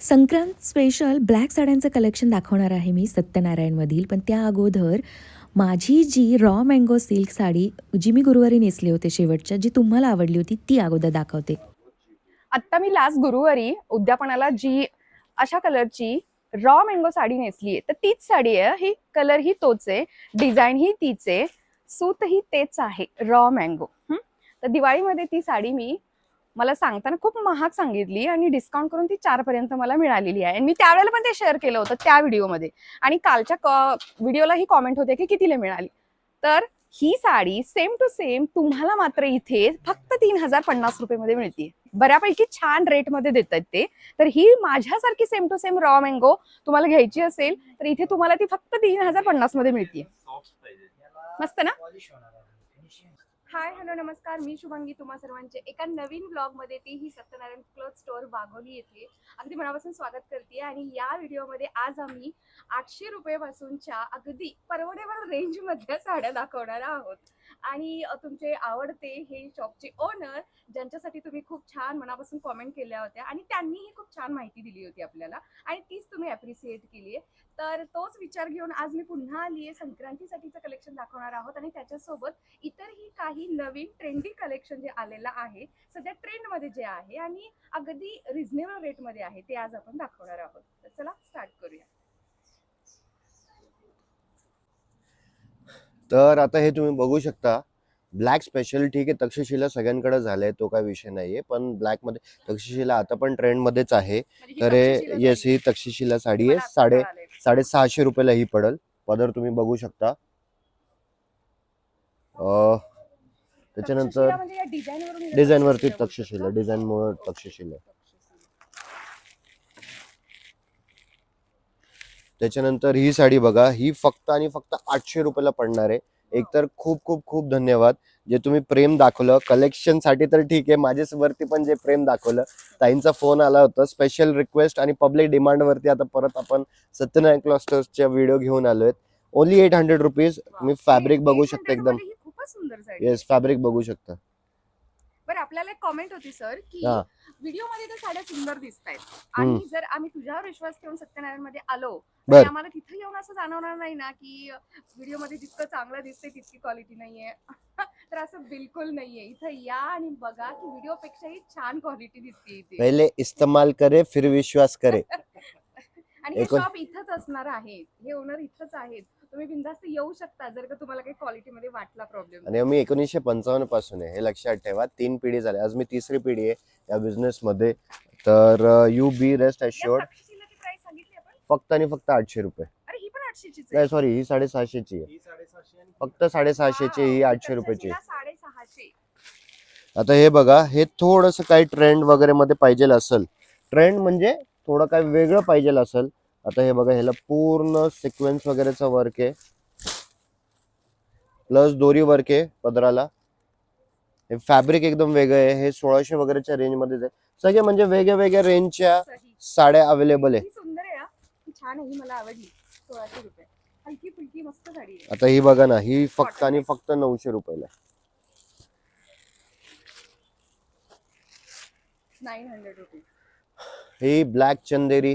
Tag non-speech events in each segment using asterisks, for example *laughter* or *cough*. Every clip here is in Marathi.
संक्रांत स्पेशल ब्लॅक साड्यांचं कलेक्शन दाखवणार आहे मी सत्यनारायणमधील पण त्या अगोदर माझी जी रॉ मँगो सिल्क साडी जी मी गुरुवारी नेसली होते शेवटच्या जी तुम्हाला आवडली होती ती अगोदर दाखवते. आत्ता मी लास्ट गुरुवारी उद्यापनाला जी अशा कलरची रॉ मँगो साडी नेसली आहे तर तीच साडी आहे. ही कलर ही तोच आहे डिझाईन ही तीच आहे सूत ही तेच आहे रॉ मँगो तर दिवाळीमध्ये ती साडी मी मला सांगताना खूप महाग सांगितली आणि डिस्काउंट करून ती चार पर्यंत मला मिळालेली आहे. आणि मी त्यावेळेला पण ते शेअर केलं होतं त्या व्हिडिओमध्ये आणि कालच्या व्हिडिओला ही कॉमेंट होते की कितीला मिळाली? तर ही साडी सेम टू सेम तुम्हाला मात्र इथे फक्त तीन हजार पन्नास रुपये मध्ये मिळते बऱ्यापैकी छान रेटमध्ये देतात ते. तर ही माझ्यासारखी same to same raw mango तुम्हाला घ्यायची असेल तर इथे तुम्हाला ती फक्त तीन हजार पन्नासमध्ये मिळते मस्त ना? हाय हॅलो नमस्कार. मी शुभांगी तुम्हा सर्वांचे. एका नवीन ब्लॉगमध्ये ती ही सत्यनारायण क्लॉथ स्टोअर वाघोली येथे. अगदी मनापासून स्वागत करते आणि या व्हिडिओमध्ये आज आम्ही आठशे रुपयेपासूनच्या अगदी परवडेवर रेंज मधल्या साड्या दाखवणार आहोत. आणि तुमचे आवडते हे शॉपचे ओनर ज्यांच्यासाठी तुम्ही खूप छान मनापासून कॉमेंट केल्या होत्या आणि त्यांनीही खूप छान माहिती दिली होती आपल्याला आणि तीच तुम्ही अप्रिसिएट केली आहे तर तोच विचार घेऊन आज मी पुन्हा आली आहे संक्रांतीसाठीचं कलेक्शन दाखवणार आहोत आणि त्याच्यासोबत इतरही काही नवीन ट्रेंडी कलेक्शन जे आलेलं आहे सध्या ट्रेंडमध्ये जे आहे आणि अगदी रिझनेबल रेटमध्ये आहे ते आज आपण दाखवणार आहोत. तर चला स्टार्ट करूया. तर आता हे तुम्ही बघू शकता ब्लॅक स्पेशल ठीक आहे तक्षशिला सगळ्यांकडे झालंय तो काय विषय नाहीये पण ब्लॅकमध्ये तक्षशिला आता पण ट्रेंड मध्येच आहे. म्हणजे तर हे येस ही तक्षशिला साडी आहे साडे. साडेसहाशे रुपयाला ही पडल. पदर तुम्ही बघू शकता. त्याच्यानंतर तक्षशिला म्हणजे या design वरून हिला डिझाईन वरती तक्षशिला. तक्षशिला बोलतात डिझाईन मुळे तक्षशिला. त्याच्यानंतर ही साडी बघा ही फक्त आणि फक्त आठशे रुपयाला पडणार आहे. एकतर खूप खूप खूप धन्यवाद. जे तुम्ही प्रेम दाखवलं कलेक्शनसाठी तर ठीक आहे माझ्याच वरती पण जे प्रेम दाखवलं. ताईंचा फोन आला होता स्पेशल रिक्वेस्ट आणि पब्लिक डिमांड वरती आता परत आपण सत्यनारायण क्लस्टर्सच्या व्हिडिओ घेऊन आलोय ओनली एट हंड्रेड रुपीज तुम्ही. फॅब्रिक बघू 800 शकता एकदम. येस फॅब्रिक बघू शकता. बरं आपल्याला एक कॉमेंट होती सर की हा. व्हिडिओमध्ये तर साड्या सुंदर दिसत आहेत हम्म. आणि जर आम्ही तुझ्यावर विश्वास ठेवून सत्यनारायणमध्ये आलो बर. तर आम्हाला तिथे येऊन असं जाणवणार नाही ना की व्हिडिओमध्ये जितकं चांगलं दिसते तितकी क्वालिटी नाहीये. *laughs* तर असं बिलकुल नाहीये. इथं या आणि बघा की व्हिडिओ पेक्षाही छान क्वालिटी दिसते इथे. पहिले इस्तेमाल करे फिर विश्वास करे. *laughs* आणि हे एकूण- शॉप इथंच असणार आहे हे ओनर इथंच आहेत. तुम्ही बिंदास्त येऊ शकता जर का तुम्हाला काही क्वालिटी मध्ये वाटला प्रॉब्लेम आणि मी एकोणीसशे पंचावन्नपासून आहे हे लक्षात ठेवा. तीन पिढी झाली. आज मी तिसरी पिढी आहे या बिझनेस मध्ये. तर you be rest assured price सांगितली आपण? फक्त आणि फक्त आठशे रुपये. अरे ही पण आठशेचीच नाही सॉरी ही साडेसहाशेची आहे. फक्त साडेसहाशेची ही आठशे रुपयाची आहे. साडेसहाशे. आता हे बघा हे थोडस काही ट्रेंड वगैरे मध्ये पाहिजे असेल. ट्रेंड म्हणजे थोडं काही वेगळं पाहिजे असेल. आता हे बघा ह्याला पूर्ण सिक्वेन्स वगैरेचा वर्क आहे. प्लस दोरी वर्क आहे पदराला. हे फॅब्रिक एकदम वेगळं आहे. हे सोळाशे वगैरेच्या रेंज मध्येच आहे. सगळे म्हणजे वेगळ्या वेगळ्या रेंजच्या. साड्या अवेलेबल आहे. सुंदर आहे छान आहे मला आवडली. सोळाशे रुपये. हलकी फुलकी मस्त साडी आहे. आता ही बघा ना ही फक्त आणि फक्त नऊशे रुपयाला ही ब्लॅक चंदेरी.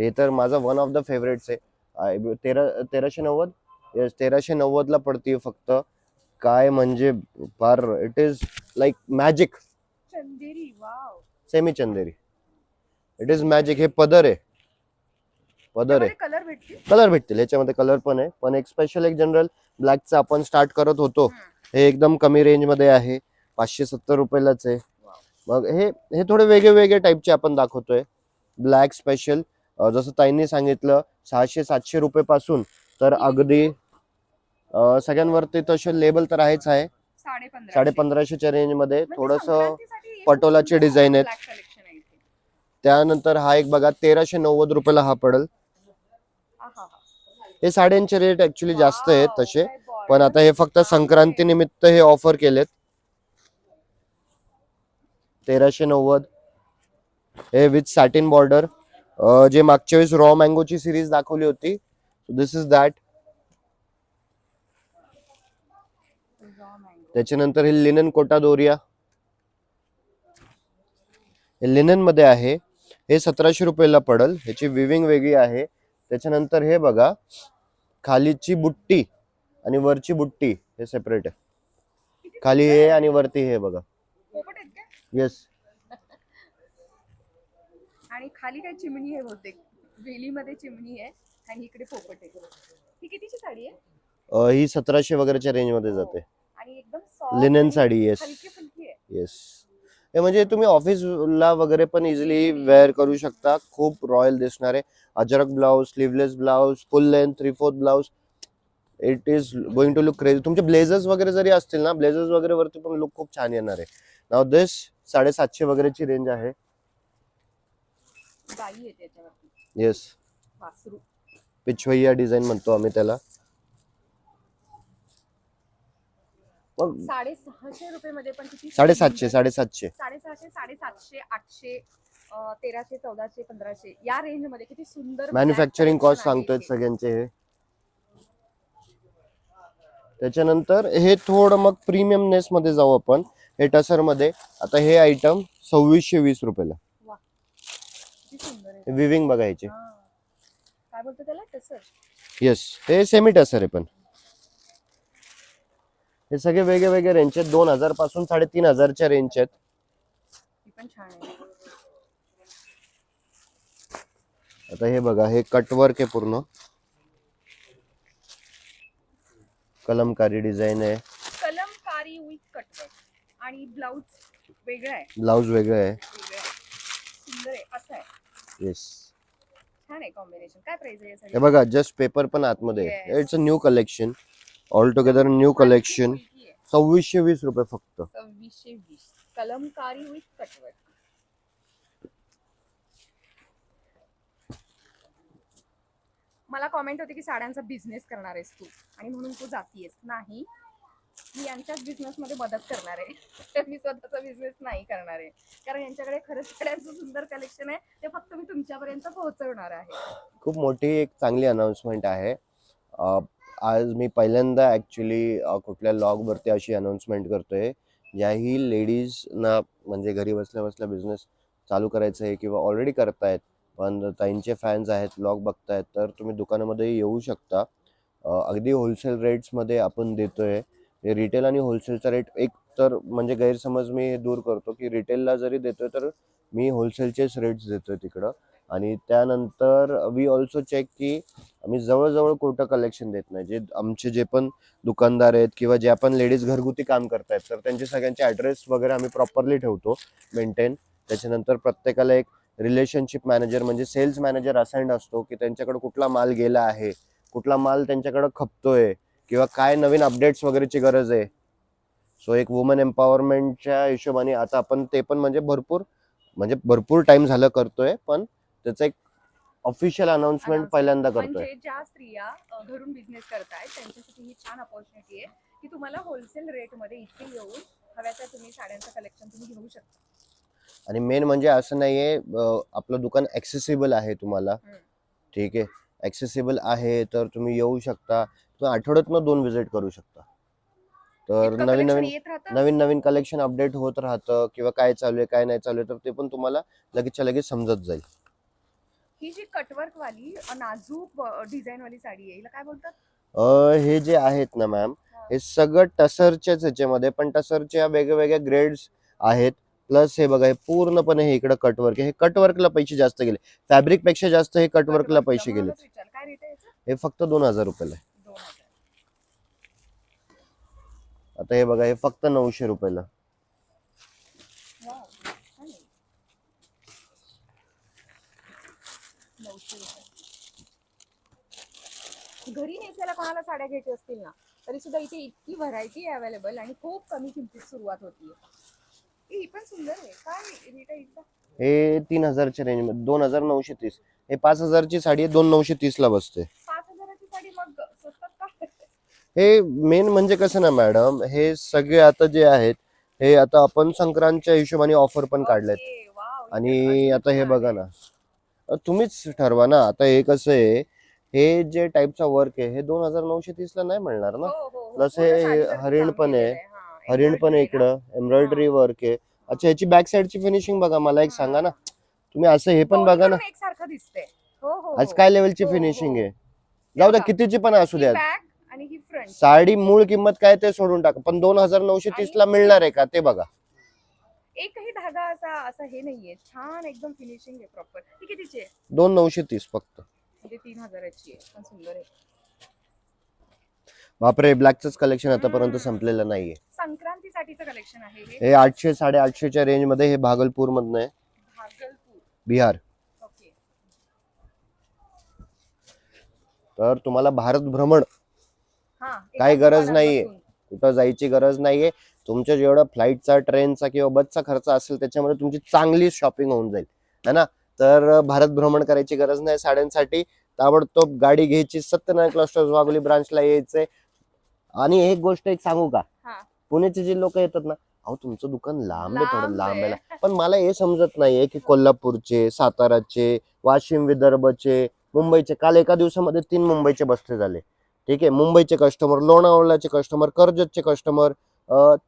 हे तर माझा वन ऑफ द फेवरेट्स आहे. तेरा तेराशे नव्वद? येस तेराशे नव्वदला पडते फक्त. काय म्हणजे फार it is like magic semi Chanderi. It is magic हे पदर आहे. पदर आहे. कलर भेटतील? कलर भेटतील. याच्यामध्ये कलर पण आहे. पण एक स्पेशल एक जनरल ब्लॅकचा आपण स्टार्ट करत होतो. हे एकदम कमी रेंजमध्ये आहे. पाचशे सत्तर रुपयालाच आहे. मग हे हे थोडे वेगळे वेगळे टाईपचे आपण दाखवतोय. ब्लॅक स्पेशल जसं ताईंनी सांगितलं सहाशे सातशे रुपये पासून तर अगदी सगळ्यांवरती तसे लेबल तर आहेच आहे. साडे पंधरा साडे पंधराशेच्या रेंजमध्ये म्हणजे थोडस पटोलाचे design आहेत. त्यानंतर हा एक बघा तेराशे नव्वद रुपयाला हा पडेल. हे. साड्यांचे रेट ऍक्च्युली जास्त आहेत तसे पण आता हे फक्त संक्रांती निमित्त हे ऑफर केलेत. तेराशे नव्वद. हे विथ सॅटिन बॉर्डर जे मागच्या वेळेस रॉ मँगोची सिरीज दाखवली होती. दिस इज दॅट त्याच्यानंतर हे लिनन कोटा दोरिया. हे लिननमध्ये आहे. हे सतराशे रुपयाला पडल. ह्याची विविंग वेगळी आहे. त्याच्यानंतर हे बघा. खालीची बुट्टी आणि वरची बुट्टी हे सेपरेट आहे. खाली हे. आणि वरती हे बघा. येस आणि खाली काय चिमणी आहे बहुतेक? वेलीमध्ये चिमणी आहे आणि इकडे पोपट आहे. ही कितीची साडी आहे? ही सतराशे वगैरेच्या रेंजमध्ये जाते. आणि एकदम soft लिनेन आणि साडी येस हलकी फुलकी आहे. येस हे म्हणजे तुम्ही ऑफिसला वगैरे पण इझिली वेअर करू शकता. खूप रॉयल दिसणार आहे. Ajrakh blouse sleeveless blouse full length three fourth blouse it is going to look crazy तुमचे ब्लेझर्स वगैरे जरी असतील ना ब्लेझर्स वगैरे वरती पण लुक खूप छान येणार आहे. नाव दिस साडेसातशे वगैरेची रेंज आहे. बाई आहे त्याच्यावरती. येस वासरू. पिछवैया डिझाईन म्हणतो आम्ही त्याला. मग साडेसहाशे रुपये मध्ये पण किती साडेसातशे साडेसातशे. साडेसहाशे साडेसातशे आठशे अं, तेराशे चौदाशे पंधराशे. या रेंजमध्ये किती सुंदर मॅन्युफॅक्चरिंग कॉस्ट सांगतोय. सगळ्यांचे हे. त्याच्यानंतर हे थोडं मग प्रीमियमनेस मध्ये जाऊ आपण. हे टसरमध्ये. आता हे आयटम सव्वीसशे वीस रुपयाला. विविंग बघायचे. काय बोलतो त्याला? तसं येस हे सेमी टसर आहे पण. हे सगळे वेगळे वेगळे रेंज आहेत. दोन हजारपासून साडेतीन हजारच्या रेंज आहेत. ही पण छान आहे. आता हे बघा हे कटवर्क आहे पूर्ण. कलमकारी डिझाईन आहे. कलमकारी विथ कटवर्क आणि ब्लाऊज वेगळा आहे. वेगळं आहे. वेगळं आहे सुंदर आहे असं आहे येस छान आहे कॉम्बिनेशन काय प्राइस आहे हे यासाठी बघा जस्ट पेपर पण आतमध्ये Yes. It's a new collection all together new collection सव्वीसशे वीस रुपये फक्त. सव्वीसशे वीस. कलमकारी विथ कटवर्क मला कॉमेंट होती की साड्यांचा बिझनेस करणार आहेस तू. आणि म्हणून तू जातीयस. नाही. मी यांच्याच बिझनेसमध्ये मदत करणार आहे. मी स्वतःचा बिझनेस नाही करणार आहे. कारण यांच्याकडे खरंच साड्यांचं सुंदर कलेक्शन आहे. ते फक्त मी तुमच्यापर्यंत पोहोचवणार आहे. खूप मोठी एक चांगली अनाउन्समेंट आहे. आज मी पहिल्यांदा ॲक्च्युली कुठल्या लॉगवरती अशी अनाउन्समेंट करतोय ज्याही लेडीजना म्हणजे घरी बसल्या बसल्या बिझनेस चालू करायचं आहे किंवा ऑलरेडी करतायत पण ताईंचे फॅन्स आहेत लॉग बघतायत तर तुम्ही दुकानामध्ये येऊ शकता. अगदी होलसेल रेट्समध्ये आपण देतोय. रिटेल आणि होलसेलचा रेट एक तर म्हणजे गैरसमज मी हे दूर करतो की रिटेलला जरी देतोय तर मी होलसेलचेच रेट्स देतोय तिकडं. आणि त्यानंतर वी ऑल्सो चेक की आम्ही जवळजवळ कुठं कलेक्शन देत नाही. जे आमचे जे पण दुकानदार आहेत किंवा जे आपण लेडीज घरगुती काम करतायत तर त्यांचे सगळ्यांचे ॲड्रेस वगैरे आम्ही प्रॉपरली ठेवतो मेंटेन त्याच्यानंतर प्रत्येकाला एक रिलेशनशिप मॅनेजर म्हणजे सेल्स मॅनेजर असाइंड असतो की त्यांच्याकडे कुठला माल गेला आहे कुठला माल त्यांच्याकडं खपतोय किंवा काय नवीन अपडेट्स वगैरेची गरज आहे? सो एक वुमन एम्पॉवरमेंटच्या हिशोबाने आता आपण ते पण म्हणजे भरपूर म्हणजे भरपूर टाइम झालं करतोय पण त्याचं एक ऑफिशियल अनाउन्समेंट. पहिल्यांदा करतोय. म्हणजे ज्या स्त्रिया घरून बिझनेस करतायत त्यांच्यासाठी ही छान अपॉर्च्युनिटी आहे की तुम्हाला होलसेल रेटमध्ये इथे येऊन हव्या त्या तुम्ही साड्यांचं कलेक्शन तुम्ही घेऊ शकता. आणि मेन म्हणजे असं नाहीये आपलं दुकान ऍक्सेसिबल आहे तुम्हाला. ठीक आहे. ऍक्सेसिबल आहे तर तुम्ही येऊ शकता. तुम्ही आठवड्यातनं दोन विजिट करू शकता. तर इतकं नवीन collection नवीन येत राहतं? नवीन नवीन कलेक्शन अपडेट होत राहतं किंवा काय चालू आहे काय नाही चालू आहे तर ते पण तुम्हाला लगेचच्या लगेच समजत जाईल. ही जी कटवर्क वाली अ, नाजूक डिझाईन वाली साडी आहे हिला काय बोलतात? अं, हे जे आहेत ना मॅम हे. सगळं टसरच्याच ह्याच्यामध्ये पण टसरच्या वेगवेगळ्या ग्रेड्स आहेत. प्लस हे बघा हे पूर्णपणे हे इकडं कटवर्क आहे. हे कटवर्कला पैसे जास्त गेले. फॅब्रिकपेक्षा जास्त हे कटवर्कला पैसे गेले म्हणूनच विचार काय रेट आहे याचं? हे फक्त दोन हजार रुपयाला आहे दोन हजार आता हे बघा हे फक्त नऊशे रुपयाला. घरी नेसायला कोणाला साड्या घ्यायच्या असतील ना तरी सुद्धा इथे इतकी व्हरायटी अवेलेबल आणि खूप कमी किमतीत सुरुवात होतीये ही पण सुंदर आहे काय रेट आहे हिचा? हे तीन हजारच्या रेंजमध्ये दोन हजार नऊशे तीस हे पाच हजारची साडी दोन नऊशे तीस ला बसते पाच हजाराची साडी मग हे मेन म्हणजे कसं ना मॅडम हे सगळे आता जे आहेत हे आता आपण संक्रांतच्या हिशोबाने ऑफर पण काढलेत आणि आता हे बघा. ना तुम्हीच ठरवा ना आता हे कसं आहे हे जे टाईपचा वर्क आहे हे दोन हजार नऊशे तीस ला नाही मिळणार ना हो, हो, हो. पूर्ण हे हरिण पण आहे. हरिण पण आहे. इकडं एम्ब्रॉयडरी वर्क आहे अच्छा याची बॅक साईडची फिनिशिंग बघा मला एक सांगा ना तुम्ही असं हे पण बघा ना आज काय लेवलची फिनिशिंग. आहे जाऊ द्या. कितीची पण असू द्या आणि ही फ्रंट साडी मूळ किंमत काय ते सोडून टाका. पण दोन हजार नऊशे तीस ला मिळणार आहे का? ते बघा. एकही धागा असा असं हे नाहीये. छान एकदम फिनिशिंग आहे प्रॉपर ही कितीची आहे? दोन नऊशे तीस फक्त. म्हणजे तीन हजाराची आहे. पण सुंदर आहे. बापरे ब्लॅकच कलेक्शन आतापर्यंत. संपलेलं नाहीये. संक्रांतीसाठीचं कलेक्शन आहे हे. हे आठशे साडेआठशेच्या रेंजमध्ये हे भागलपूर मधनं आहे. भागलपूर. बिहार. ओके. तर तुम्हाला भारत भ्रमण. काही गरज नाहीये. कुठं जायची गरज नाहीये. तुमच्या जेवढा फ्लाईटचा ट्रेनचा किंवा बसचा खर्च असेल त्याच्यामध्ये तुमची चांगली शॉपिंग होऊन जाईल. है ना? तर भारत भ्रमण करायची गरज नाही साड्यांसाठी. ताबडतोब गाडी घ्यायची सत्यनारायण क्लस्टर्स वाघोली ब्रांचला यायचंय. आणि एक गोष्ट एक सांगू का? हा. पुण्याचे जे लोक येतात ना अहो तुमचं दुकान लांब आहे थोडं लांब. आहे. आहे पण मला हे समजत नाहीये की कोल्हापूरचे साताराचे वाशिम विदर्भचे मुंबईचे काल एका दिवसामध्ये तीन मुंबईचे बसते झाले. ठीक आहे? मुंबईचे कस्टमर लोणावळ्याचे कस्टमर कर्जतचे कस्टमर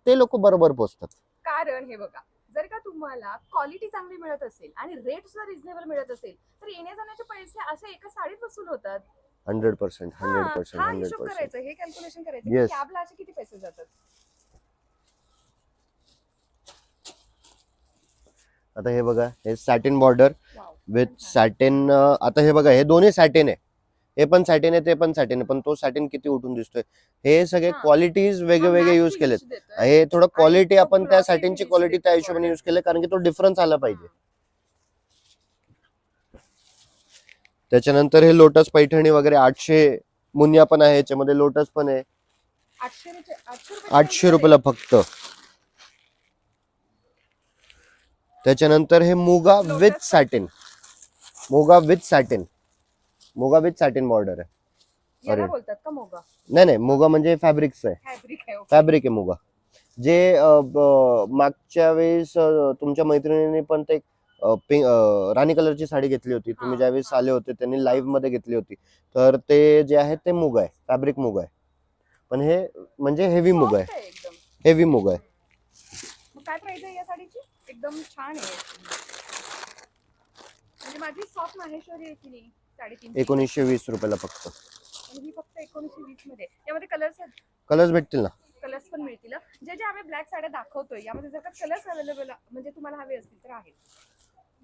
ते लोक बरोबर पोचतात. कारण हे बघा जर का तुम्हाला क्वालिटी चांगली मिळत असेल आणि रेट सुद्धा रिझनेबल मिळत असेल तर येण्या जाण्याचे पैसे असे एका साडीत वसूल होतात. हंड्रेड पर्सेंट हंड्रेड पर्सेंट हा हंड्रेड पर्सेंट करायचं हे कॅल्क्युलेशन करायचं. कॅबला असे किती पैसे जातात? आता हे बघा हे सॅटिन बॉर्डर विथ सॅटिन आता हे बघा हे दोन्ही सॅटिन आहे. हे पण सॅटिन आहे ते पण सॅटिन आहे पण तो सॅटिन किती उठून दिसतोय. हे सगळे. क्वालिटीज वेगळे वेगळे यूज केलेत. हे थोडं क्वालिटी आपण त्या सॅटिनची क्वालिटी त्या हिशोबाने यूज केले कारण की तो डिफरन्स आला पाहिजे. त्याच्यानंतर हे लोटस पैठणी वगैरे आठशे मुनिया पण आहे याच्यामध्ये लोटस पण आहे. आठशे रुपये आठशे रुपये आठशे रुपयाला फक्त. त्याच्यानंतर हे muga with. Satin muga with satin muga with satin border आहे. याला अरे. बोलतात का मोगा? नाही नाही मुगा म्हणजे फॅब्रिकचं आहे. फॅब्रिक आहे okay. फॅब्रिक आहे मुगा. जे अ, ब- मागच्या वेळेस अ, तुमच्या मैत्रिणीने पण ते अ, पिंक अ, राणी कलरची साडी घेतली होती. तुम्ही हा, ज्यावेळेस हा. आले होते त्यांनी लाईव्हमध्ये घेतली होती. तर ते जे आहे ते मुग आहे. फॅब्रिक मुग आहे. पण हे म्हणजे हेवी मुग आहे Soft आहे. एकदम. हेवी मुग आहे. मग काय प्राइस आहे या साडीची? एकदम छान आहे. म्हणजे माझी सॉफ्ट माहेश्वरी आहे की नाही? साडेतीन एकोणीसशे वीस रुपयाला फक्त. आणि ही फक्त एकोणीसशे वीसमध्ये यामध्ये कलर्स कलर्स भेटतील ना? कलर्स पण मिळतील हं. जे जे आम्ही ब्लॅक साड्या दाखवतोय यामध्ये जर का कलर्स अवेलेबल म्हणजे तुम्हाला हवे असतील तर आहेत.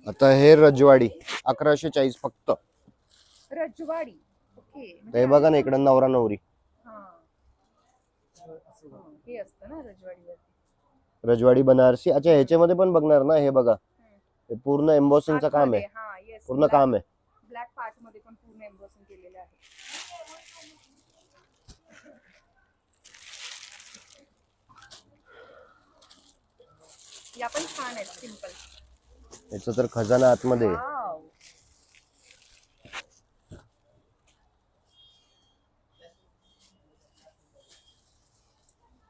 आता हे रजवाडी अकराशे चाळीस फक्त. रजवाडी. ओके. हे बघा ना इकडं नवरा नवरी. हा. हे असतं ना रजवाडीवर रजवाडी बनारसी. अच्छा ह्याच्यामध्ये पण बघणार ना हे बघा. हे. पूर्ण एम्बॉसिंगचं काम आहे. हा येस पूर्ण काम आहे. ब्लॅक पार्टमध्ये पण पूर्ण एम्ब्रॉसिंग केलेलं आहे. या पण छान आहेत सिंपल याचा तर खजाना आतमध्ये. आहे.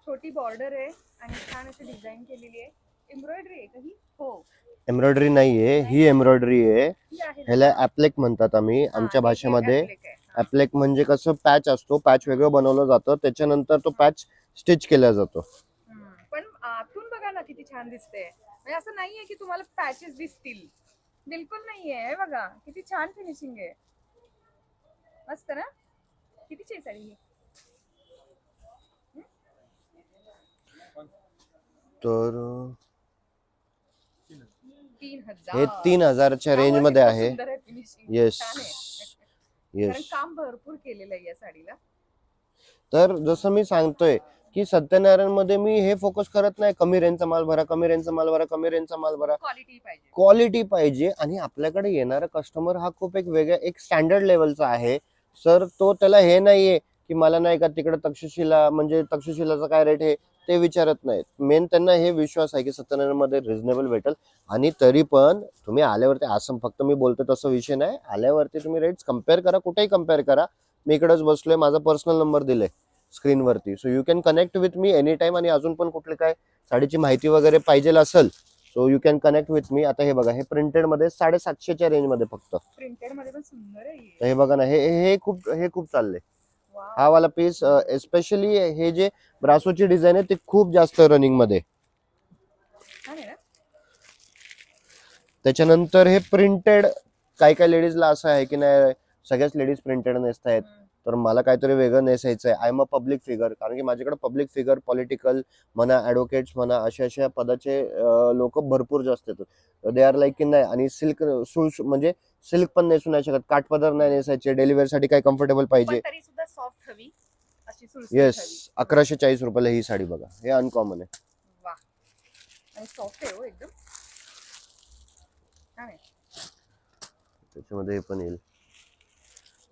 छोटी बॉर्डर आहे आणि छान अशी डिझाईन केलेली आहे. एम्ब्रॉयडरी आहे का ही? हो. एम्ब्रॉयडरी नाहीये ही एम्ब्रॉयडरी आहे? ह्याला ऍप्लेक म्हणतात आम्ही आमच्या भाषेमध्ये. ऍप्लेक म्हणजे कसं पॅच असतो पॅच वेगळं बनवलं जातं त्याच्यानंतर तो पॅच स्टिच केला जातो. पण आतून बघा ना किती छान दिसते म्हणजे असं नाहीये की तुम्हाला पॅचेस दिसतील. बिलकुल नाहीये बघा किती छान फिनिशिंग आहे. मस्त ना? आहे साडी ही तर हे तीन हजारच्या रेंजमध्ये आहे. येस येस काम भरपूर केलेलं आहे या साडीला. तर जसं मी सांगतोय की सत्यनारायणमध्ये मी हे फोकस करत नाही. कमी रेंजचा माल भरा कमी रेंजचा माल भरा कमी रेंजचा माल भरा. क्वालिटी पाहिजे. क्वालिटी पाहिजे. आणि आपल्याकडे येणारा कस्टमर हा खूप एक वेगळ्या एक स्टँडर्ड लेवलचा आहे. सर तो त्याला हे नाहीये की मला नाही का तिकडे तक्षशिला म्हणजे तक्षशिलाचा काय रेट आहे? ते विचारत नाहीत. मेन त्यांना हे विश्वास आहे की सत्यनारायणमध्ये रिझनेबल भेटेल. आणि तरी पण तुम्ही आल्यावरती असं फक्त मी बोलतो तसं विषय नाही. आल्यावरती तुम्ही रेट्स कंपेअर करा कुठेही कंपेअर करा. मी इकडेच बसलोय माझा पर्सनल नंबर दिलाय स्क्रीनवरती so you can connect with me any time आणि अजून पण कुठले काय साडीची माहिती वगैरे पाहिजे असेल so you can connect with me आता हे बघा हे प्रिंटेडमध्ये साडेसातशेच्या रेंजमध्ये फक्त. प्रिंटेडमध्ये पण सुंदर आहे हे. बघा ना हे हे खूप हे खूप चाललंय. हा वाला पीस एस्पेशली हे जे ब्रासोची डिझाईन आहे ते खूप जास्त रनिंगमध्ये. त्याच्यानंतर हे प्रिंटेड काही काही लेडीजला असं आहे की नाही सगळ्याच लेडीज प्रिंटेड नेसत आहेत तर मला काहीतरी वेगळं नेसायचं आहे I am a public figure कारण की माझ्याकडे पब्लिक फिगर पॉलिटिकल म्हणा ॲडव्होकेट्स म्हणा अशा अशा पदाचे लोक भरपूर जास्त येतात. दे आर लाईक की नाही आणि सिल्क सुळ म्हणजे सिल्क पण नेसू नाही शकत काठपदर नाही नेसायचे डेलिव्हरसाठी काही कम्फर्टेबल पाहिजे. पण तरी सुद्धा सॉफ्ट हवी अशी सुलसूल येस हवी. अकराशे चाळीस रुपयाला ही साडी बघा हे अनकॉमन आहे. वा आणि सॉफ्ट आहे हो एकदम. छान आहे. त्याच्यामध्ये हे पण येईल.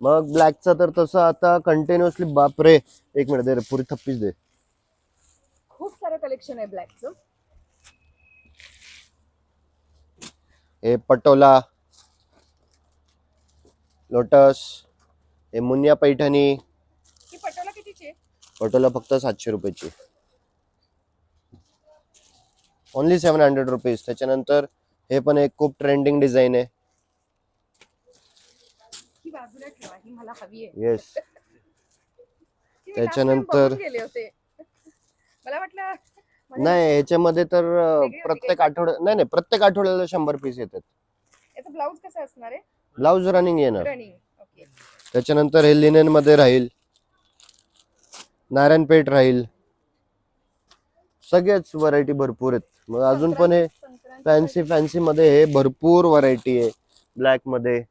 मग ब्लॅकचा तर तसं आता कंटिन्युअसली बापरे एक मिनिट दे रे पुरी थप्पीच दे. खूप सारं कलेक्शन आहे ब्लॅकचं हे पटोला लोटस हे मुनिया पैठणी. ही पटोला कितीची आहे? पटोला फक्त सातशे रुपयाची. ओनली सेवन हंड्रेड रुपीज त्याच्यानंतर हे पण एक खूप ट्रेंडिंग डिझाईन आहे. ही बाजूला ठेवा ही मला हवी आहे. येस ती मी last time त्याच्यानंतर- बघून गेले होते. *laughs* मला वाटलं मला नाही ह्याच्यामध्ये तर अं, वेगळी होती प्रत्येक? आठवड्या नाही नाही प्रत्येक आठवड्याला शंभर पीस येतात. याचं ब्लाऊज कसं असणार आहे? ब्लाऊज रनिंग येणार. रनिंग ओके त्याच्यानंतर हे लिनेन मध्ये राहील. नारायणपेठ राहील. सगळ्याच व्हरायटी भरपूर आहेत. मग अजून पण हे फॅन्सी फॅन्सी मध्ये हे भरपूर व्हरायटी आहे. ब्लॅकमध्ये.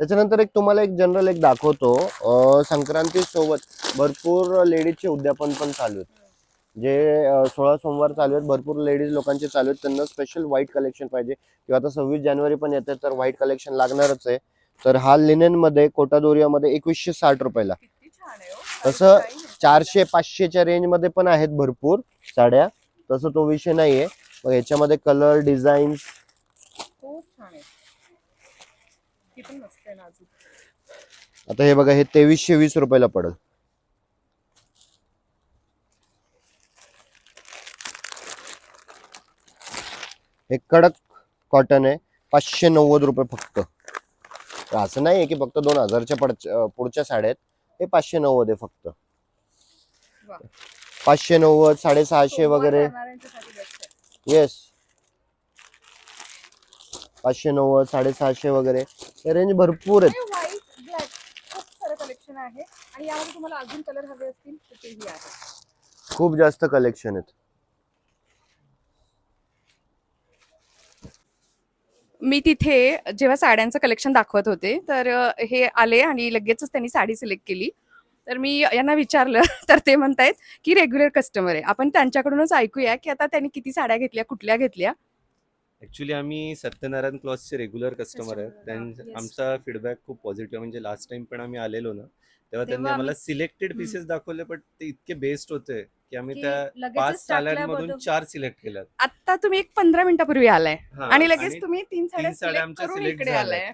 त्याच्यानंतर एक तुम्हाला एक जनरल एक दाखवतो. संक्रांती सोबत भरपूर लेडीजचे उद्यापन पण चालू आहेत. जे सोळा सोमवार चालू आहेत भरपूर लेडीज लोकांचे चालू आहेत त्यांना स्पेशल व्हाईट कलेक्शन पाहिजे. किंवा आता सव्वीस जानेवारी पण येते तर व्हाईट कलेक्शन लागणारच आहे. तर हा लिनेन मध्ये कोटादोरिया मध्ये एकवीसशे साठ रुपयाला. हो. तसं. चारशे पाचशेच्या रेंजमध्ये पण आहेत भरपूर साड्या. तसं तो विषय नाहीये. मग याच्यामध्ये कलर डिझाईन आता हे बघा हे तेवीसशे वीस रुपयाला पडेल. हे कडक कॉटन आहे. पाचशे नव्वद रुपये फक्त. असं नाही आहे की फक्त दोन हजारच्या पुढच्या साड्या आहेत हे पाचशे नव्वद आहे फक्त. पाचशे नव्वद साडेसहाशे वगैरे. येस पाचशे नव्वद साडेसहाशे वगैरे. हे रेंज भरपूर आहेत. हे कलेक्शन आहे. आणि यामध्ये तुम्हाला अजून कलर हवे असतील तर तेही आहे. खूप जास्त कलेक्शन आहेत. मी तिथे जेव्हा साड्यांचं कलेक्शन दाखवत होते तर हे आले आणि लगेचच त्यांनी साडी सिलेक्ट केली. तर मी यांना विचारलं *laughs* तर ते म्हणतायत की रेग्युलर कस्टमर आहे. आपण त्यांच्याकडूनच ऐकूया की आता त्यांनी किती साड्या घेतल्या कुठल्या घेतल्या? ऍक्च्युली आम्ही सत्यनारायण क्लॉथचे रेग्युलर कस्टमर आहेत Customer, हा, त्यां- yes. आमचा फीडबॅक खूप पॉझिटिव्ह म्हणजे लास्ट टाइम पण आम्ही आलेलो ना तेव्हा त्यांनी आम्हाला आम्ही- सिलेक्टेड. पीसेस दाखवले पण ते इतके बेस्ट होते की आम्ही त्या पाच साड्यांमधून चार सिलेक्ट केल्यात. आता तुम्ही एक पंधरा मिनिटापूर्वी आलाय. आणि लगेच तुम्ही तीन साड्या आमच्या सिलेक्ट आलाय.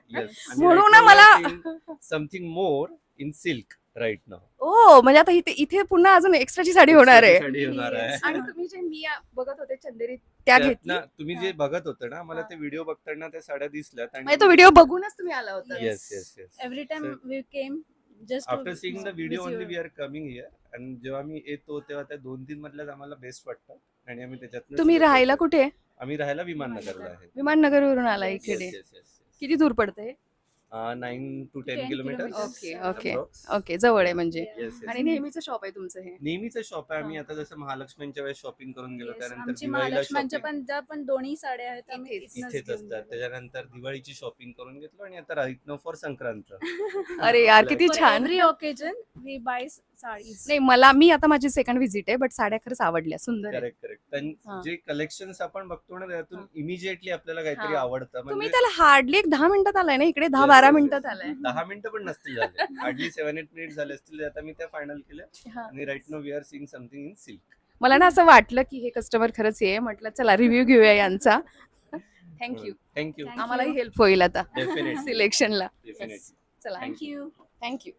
म्हणून ना मला- something more in silk right नाव ओ म्हणजे आता इथे इथे पुन्हा अजून एक्स्ट्राची साडी होणार आहे. साडी होणार आहे. आणि तुम्ही जे मी बघत होते चंदेरी *laughs* त्या घेतल्या ना तुम्ही जे बघत होते ना मला ते व्हिडिओ बघताना त्या साड्या दिसल्यात म्हणजे तो व्हिडिओ बघूनच तुम्ही आला होता. Yes yes yes Every time So- we to after seeing the video only. We are coming here आणि जेव्हा आम्ही येतो तेव्हा त्या दोन तीन मधल्याच आम्हाला बेस्ट वाटतं आणि आम्ही त्याच्यात तुम्ही राहायला कुठे? आम्ही राहायला विमाननगरला आहे. विमाननगरवरून आला इकडे. किती दूर पडते nine to ten 10 kilometre kilometers. Okay okay okay जवळ आहे म्हणजे. आणि नेहमीचं शॉप आहे तुमचं हे? नेहमीचं शॉप आहे. आम्ही आता जसं महालक्ष्मीच्या वेळेस शॉपिंग करून गेलो Yes, त्यानंतर आमची दिवाळीला महालक्ष्मीच्या shopping. पण ज्या पण दोन्ही साड्या आहेत आम्ही इथेच. इथनंच इथेच घेऊन असतात. गेलो. त्याच्यानंतर दिवाळीची शॉपिंग करून घेतलो आणि आता राईट फॉर संक्रांत. *laughs* अरे यार किती For छान. every occasion we buy saris नाही मला मी आता माझी सेकंड व्हिजिट आहे बट साड्या खरंच आवडल्या. सुंदर. Correct correct. जे कलेक्शन आपण बघतो ना त्यातून हा. इमिजिएटली आपल्याला काहीतरी हा. आवडतं. तुम्ही म्हणजे त्याला हार्डली एक दहा मिनिटात आलाय ना? इकडे दहा Yes, बारा मिनिटात. आलाय दहा मिनिटं पण नसतील झाले. हार्डली सेव्हन एट मिनिट झाले असतील आता मी त्या फायनल केल्या. हा. आणि right no we are seeing something in silk मला ना असं वाटलं की हे कस्टमर खरंच आहे. म्हटलं चला रिव्ह्यू घेऊया यांचा. Thank you thank you Thank आम्हाला you. हेल्प होईल आता. डेफिनेटली सिलेक्शनला डेफिनेटली चला थँक्यू थँक्यू